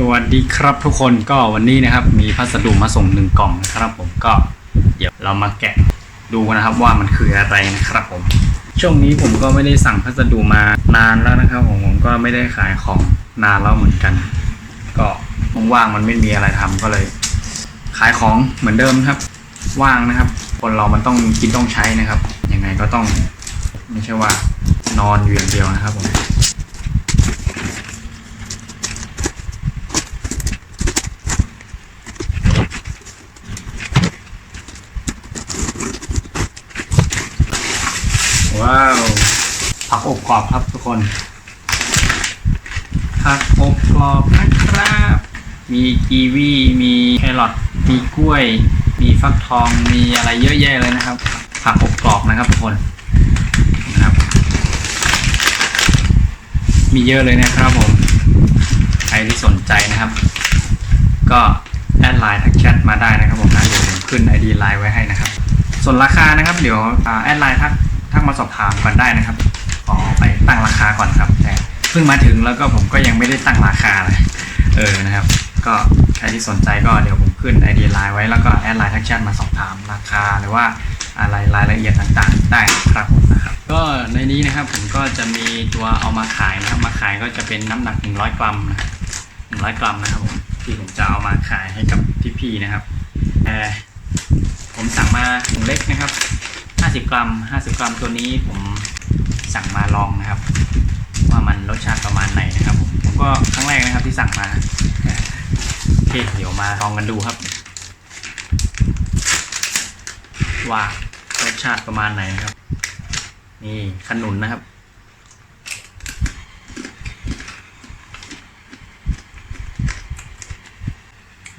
สวัสดีครับทุกคนก็วันนี้นะครับ มีพัสดุมาส่งหนึ่งกล่องนะครับ ผมก็เดี๋ยวเรามาแกะดูนะครับว่ามันคืออะไรนะครับผม ช่วงนี้ผมก็ไม่ได้สั่งพัสดุมานานแล้วนะครับ ผมผมก็ไม่ได้ขายของนานแล้วเหมือนกัน ก็ว่างๆมันไม่มีอะไรทำก็เลย ขายของเหมือนเดิมครับ ว่างนะครับ คนเรามันต้องกินต้องใช้นะครับยังไงก็ต้อง ไม่ใช่ว่านอนอยู่อย่างเดียวนะครับผม ว้าว ผักอบกรอบครับทุกคน ผักอบกรอบนะครับ มีกีวีมีแครอทมีกล้วย มีฟักทองมีอะไรเยอะแยะเลยนะครับ ผักอบกรอบนะครับทุกคนนะครับ มีเยอะเลยนะครับผมใครที่สนใจนะครับ ก็แอดไลน์ทักแชทมาได้นะครับผมนะเดี๋ยวผมขึ้น ID ไลน์ไว้ให้นะครับ ส่วนราคานะครับ เดี๋ยวแอดไลน์ทัก ทักมาสอบถามกันได้นะครับ ขอไปตั้งราคาก่อนครับ แต่เพิ่งมาถึงแล้วก็ผมก็ยังไม่ได้ตั้งราคาเลยเออนะครับ ก็ใครที่สนใจก็เดี๋ยวผมขึ้น ID ไลน์ไว้แล้วก็แอดไลน์ทักแชทมาสอบถามราคาหรือว่าอะไรรายละเอียดต่างๆ ได้ครับผมนะครับ ก็ในนี้นะครับผมก็จะมีตัวเอามาขายนะครับ มาขายก็จะเป็นน้ำหนัก 100 กรัมนะครับ100 กรัมนะครับผมที่ผมจะเอามาขายให้กับพี่ๆนะครับแต่ผมสั่งมาถุงเล็กนะครับ 50 กรัม 50 กรัมตัวนี้ผมสั่งมาลองนะครับ ว่ามันรสชาติประมาณไหนนะครับ ผมก็ครั้งแรกนะครับที่สั่งมาโอเคเดี๋ยวมาลองกันดูครับ ว่ารสชาติประมาณไหนนะครับ นี่ขนุนนะครับ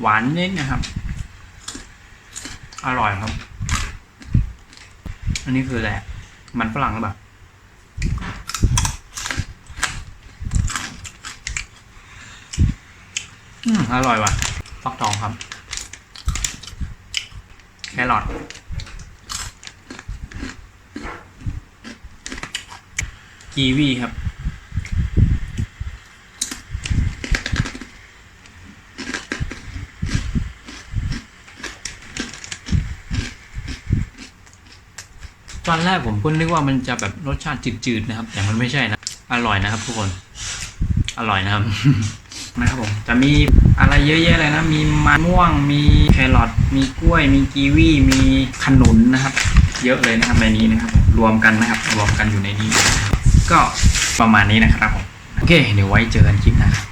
หวานนิดนะครับ อร่อยครับ อันนี้คืออะไรอะมันฝรั่งหรือเปล่าอืมอร่อยว่ะฟักทองครับ แครอทกีวีครับ ตอนแรกผมก็นึกว่ามันจะแบบรสชาติจืดๆนะครับ แต่มันไม่ใช่นะ อร่อยนะครับทุกคน อร่อยนะครับนะครับผมจะมีอะไรเยอะแยะเลยนะ มีมันม่วง มีแครอท มีกล้วย มีกีวี มีขนุนนะครับ เยอะเลยนะครับในนี้นะครับ รวมกันนะครับ รวมกันอยู่ในนี้ ก็ประมาณนี้นะครับผม โอเค เดี๋ยวไว้เจอกันคลิปหนะครับ